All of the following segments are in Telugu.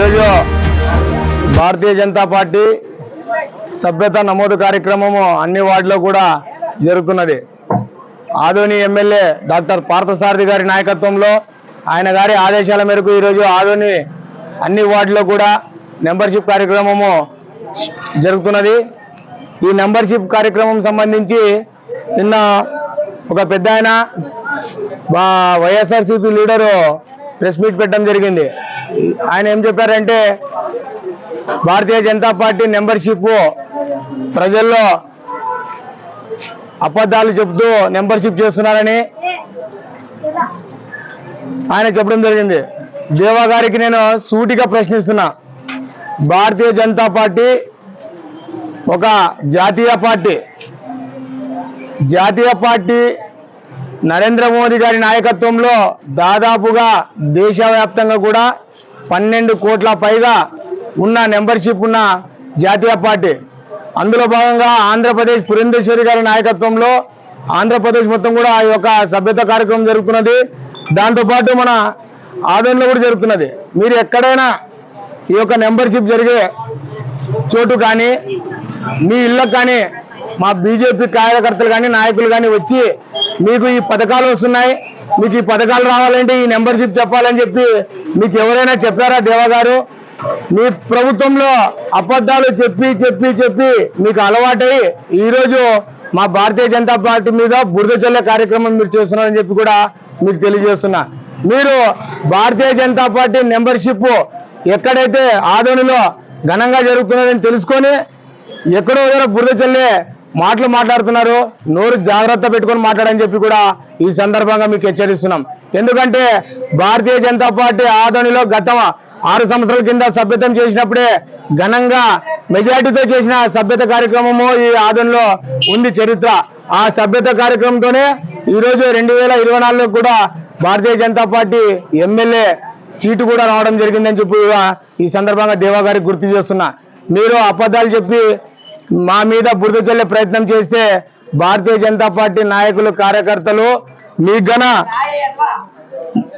ఈరోజు భారతీయ జనతా పార్టీ సభ్యత నమోదు కార్యక్రమము అన్ని వార్డులో కూడా జరుగుతున్నది. ఆదోని ఎమ్మెల్యే డాక్టర్ పార్థసారథి గారి నాయకత్వంలో ఆయన గారి ఆదేశాల మేరకు ఈరోజు ఆదోని అన్ని వార్డులో కూడా మెంబర్షిప్ కార్యక్రమము జరుగుతున్నది. ఈ మెంబర్షిప్ కార్యక్రమం సంబంధించి నిన్న ఒక పెద్ద ఆయన వైఎస్ఆర్సీపీ లీడరు ప్రెస్ మీట్ పెట్టడం జరిగింది. ఆయన ఏం చెప్పారంటే భారతీయ జనతా పార్టీ మెంబర్షిప్ ప్రజల్లో అబద్ధాలు చెబుతూ మెంబర్షిప్ చేస్తున్నారని ఆయన చెప్పడం జరిగింది. దేవా గారికి నేను సూటిగా ప్రశ్నిస్తున్నా. భారతీయ జనతా పార్టీ ఒక జాతీయ పార్టీ. జాతీయ పార్టీ నరేంద్ర మోదీ గారి నాయకత్వంలో దాదాపుగా దేశవ్యాప్తంగా కూడా పన్నెండు కోట్ల పైగా ఉన్న మెంబర్షిప్ ఉన్న జాతీయ పార్టీ. అందులో భాగంగా ఆంధ్రప్రదేశ్ పురంధేశ్వరి గారి నాయకత్వంలో ఆంధ్రప్రదేశ్ మొత్తం కూడా ఈ యొక్క సభ్యత కార్యక్రమం జరుగుతున్నది. దాంతోపాటు మన ఆదరణలో కూడా జరుగుతున్నది. మీరు ఎక్కడైనా ఈ యొక్క మెంబర్షిప్ జరిగే చోటు కానీ మీ ఇళ్ళకు కానీ మా బీజేపీ కార్యకర్తలు కానీ నాయకులు కానీ వచ్చి మీకు ఈ పథకాలు వస్తున్నాయి. మీకు ఈ పథకాలు రావాలంటే ఈ మెంబర్షిప్ చెప్పాలని చెప్పి మీకు ఎవరైనా చెప్పారా దేవా గారు? మీ ప్రభుత్వంలో అబద్ధాలు చెప్పి చెప్పి చెప్పి మీకు అలవాటై ఈరోజు మా భారతీయ జనతా పార్టీ మీద బురద చల్లే కార్యక్రమం మీరు చేస్తున్నారని చెప్పి కూడా మీకు తెలియజేస్తున్నా. మీరు భారతీయ జనతా పార్టీ మెంబర్షిప్ ఎక్కడైతే ఆదోనిలో ఘనంగా జరుగుతున్నదని తెలుసుకొని ఎక్కడో దగ్గర బురద చల్లే మాటలు మాట్లాడుతున్నారు. నోరు జాగ్రత్త పెట్టుకొని మాట్లాడని చెప్పి కూడా ఈ సందర్భంగా మీకు హెచ్చరిస్తున్నాం. ఎందుకంటే భారతీయ జనతా పార్టీ ఆదోనిలో గత ఆరు సంవత్సరాల కింద సభ్యతం చేసినప్పుడే ఘనంగా మెజార్టీతో చేసిన సభ్యత కార్యక్రమము ఈ ఆదోనిలో ఉంది చరిత్ర. ఆ సభ్యత కార్యక్రమంతోనే ఈరోజు రెండు వేల ఇరవై నాలుగులో కూడా Bharatiya Janata Party MLA seat కూడా రావడం జరిగిందని చెప్పి ఈ సందర్భంగా దేవా గారికి గుర్తు చేస్తున్నా. మీరు అబద్ధాలు చెప్పి మా మీద బురద చల్లే ప్రయత్నం చేస్తే భారతీయ జనతా పార్టీ నాయకులు కార్యకర్తలు మీకు గన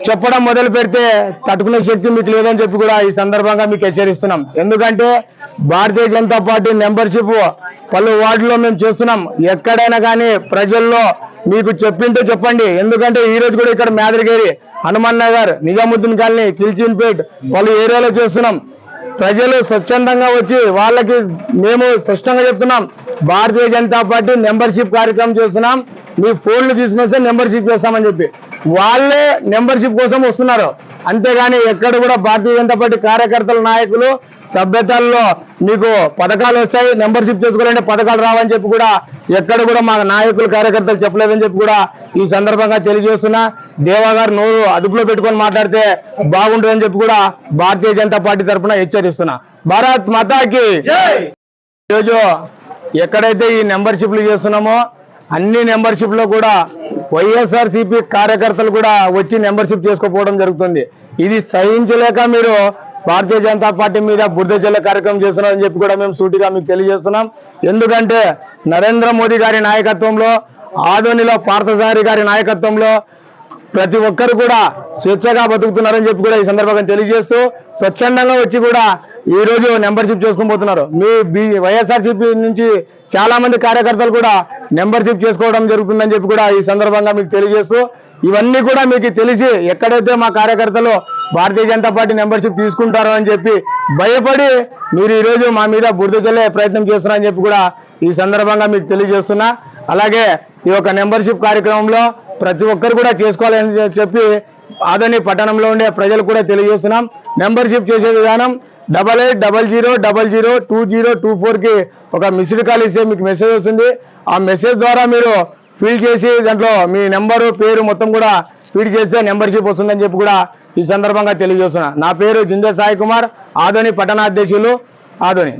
చెప్పడం మొదలు పెడితే తట్టుకునే శక్తి మీకు లేదని చెప్పి కూడా ఈ సందర్భంగా మీకు హెచ్చరిస్తున్నాం. ఎందుకంటే భారతీయ జనతా పార్టీ మెంబర్షిప్ పలు వార్డులో మేము చేస్తున్నాం. ఎక్కడైనా కానీ ప్రజల్లో మీకు చెప్పింటే చెప్పండి. ఎందుకంటే ఈ రోజు కూడా ఇక్కడ మేదరిగేరి హనుమాన్ నగర్ నిజాముద్దీన్ కాలనీ కిల్చిన్పేట్ పలు ఏరియాలో చేస్తున్నాం. ప్రజలు స్వచ్ఛందంగా వచ్చి వాళ్ళకి మేము స్పష్టంగా చెప్తున్నాం. భారతీయ జనతా పార్టీ మెంబర్షిప్ కార్యక్రమం చేస్తున్నాం. మీ ఫోన్లు తీసుకొని వస్తే మెంబర్షిప్ చేస్తామని చెప్పి. వాళ్ళే మెంబర్షిప్ కోసం వస్తున్నారు. అంతేగాని ఎక్కడ కూడా భారతీయ జనతా పార్టీ కార్యకర్తల నాయకులు సభ్యతల్లో మీకు పథకాలు వస్తాయి మెంబర్షిప్ చేసుకోవాలంటే పథకాలు రావని చెప్పి కూడా ఎక్కడ కూడా మా నాయకులు కార్యకర్తలు చెప్పలేదని చెప్పి కూడా ఈ సందర్భంగా తెలియజేస్తున్నా. దేవా గారు నోరు అదుపులో పెట్టుకొని మాట్లాడితే బాగుంటుందని చెప్పి కూడా భారతీయ జనతా పార్టీ తరఫున హెచ్చరిస్తున్నా. భారత్ మాతాకి! ఈరోజు ఎక్కడైతే ఈ మెంబర్షిప్లు చేస్తున్నామో అన్ని మెంబర్షిప్లో కూడా వైఎస్ఆర్ సిపి కార్యకర్తలు కూడా వచ్చి మెంబర్షిప్ చేసుకోపోవడం జరుగుతుంది. ఇది సహించలేక మీరు భారతీయ జనతా పార్టీ మీద బుద్ధ జల్ల కార్యక్రమం చేస్తున్నారని చెప్పి కూడా మేము సూటిగా మీకు తెలియజేస్తున్నాం. ఎందుకంటే నరేంద్ర మోదీ గారి నాయకత్వంలో ఆదోనిలో పార్థసారి గారి నాయకత్వంలో ప్రతి ఒక్కరు కూడా స్వేచ్ఛగా బతుకుతున్నారని చెప్పి కూడా ఈ సందర్భంగా తెలియజేస్తూ స్వచ్ఛందంగా వచ్చి కూడా ఈ రోజు మెంబర్షిప్ చేసుకుని పోతున్నారు. మీ బి వైఎస్ఆర్సీపీ నుంచి చాలా మంది కార్యకర్తలు కూడా మెంబర్షిప్ చేసుకోవడం జరుగుతుందని చెప్పి కూడా ఈ సందర్భంగా మీకు తెలియజేస్తూ ఇవన్నీ కూడా మీకు తెలిసి ఎక్కడైతే మా కార్యకర్తలు భారతీయ జనతా పార్టీ మెంబర్షిప్ తీసుకుంటారో అని చెప్పి భయపడి మీరు ఈరోజు మా మీద బురద చల్లే ప్రయత్నం చేస్తున్నారని చెప్పి కూడా ఈ సందర్భంగా మీకు తెలియజేస్తున్నా. అలాగే ఈ యొక్క మెంబర్షిప్ కార్యక్రమంలో ప్రతి ఒక్కరు కూడా చేసుకోవాలని చెప్పి ఆదోని పట్టణంలో ఉండే ప్రజలు కూడా తెలియజేస్తున్నాం. మెంబర్షిప్ చేసే విధానం double eight double zero double zero two zero two ఫోర్కి ఒక మిస్డ్ కాల్ ఇస్తే మీకు మెసేజ్ వస్తుంది. ఆ మెసేజ్ ద్వారా మీరు ఫీల్ చేసి దాంట్లో మీ నెంబరు పేరు మొత్తం కూడా ఫీడ్ చేస్తే మెంబర్షిప్ వస్తుందని చెప్పి కూడా ఈ సందర్భంగా తెలియజేస్తున్నా. నా పేరు జింజ సాయి కుమార్ ఆదోని పట్టణాధ్యక్షులు ఆదోని.